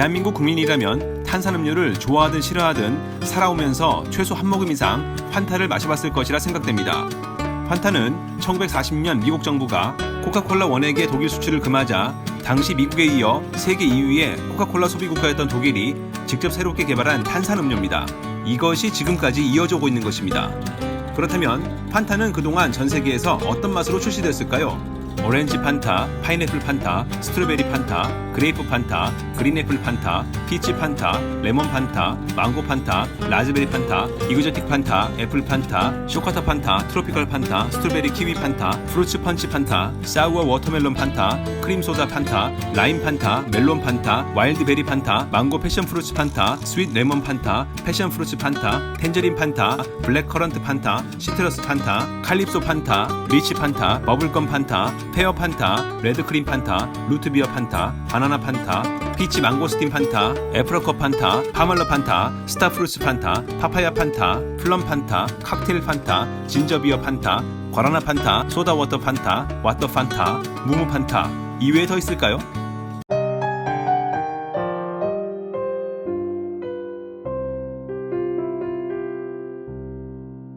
대한민국 국민이라면 탄산음료를 좋아하든 싫어하든 살아오면서 최소 한 모금 이상 환타를 마셔봤을 것이라 생각됩니다. 환타는 1940년 미국 정부가 코카콜라 원액의 독일 수출을 금하자 당시 미국에 이어 세계 2위의 코카콜라 소비 국가였던 독일이 직접 새롭게 개발한 탄산음료입니다. 이것이 지금까지 이어져 오고 있는 것입니다. 그렇다면 판타는 그동안 전 세계에서 어떤 맛으로 출시됐을까요? 오렌지 판타, 파인애플 판타, 스트로베리 판타, 그레이프 판타, 그린애플 판타, 피치 판타, 레몬 판타, 망고 판타, 라즈베리 판타, 이그저틱 판타, 애플 판타, 쇼카타 판타, 트로피컬 판타, 스트로베리 키위 판타, 프루츠 펀치 판타, 사우어 워터멜론 판타, 크림 소다 판타, 라임 판타, 멜론 판타, 와일드 베리 판타, 망고 패션 프루츠 판타, 스윗 레몬 판타, 패션 프루츠 판타, 텐저린 판타, 블랙 커런트 판타, 시트러스 판타, 칼립소 판타, 리치 판타, 버블껌 판타, 페어 판타, 레드크림 판타, 루트비어 판타, 바나나 판타, 피치 망고스틴 판타, 애플러컷 판타, 파멀러 판타, 스타프루츠 판타, 파파야 판타, 플럼 판타, 칵테일 판타, 진저비어 판타, 과라나 판타, 소다워터 판타, 와터 판타, 무무 판타 이외에 더 있을까요?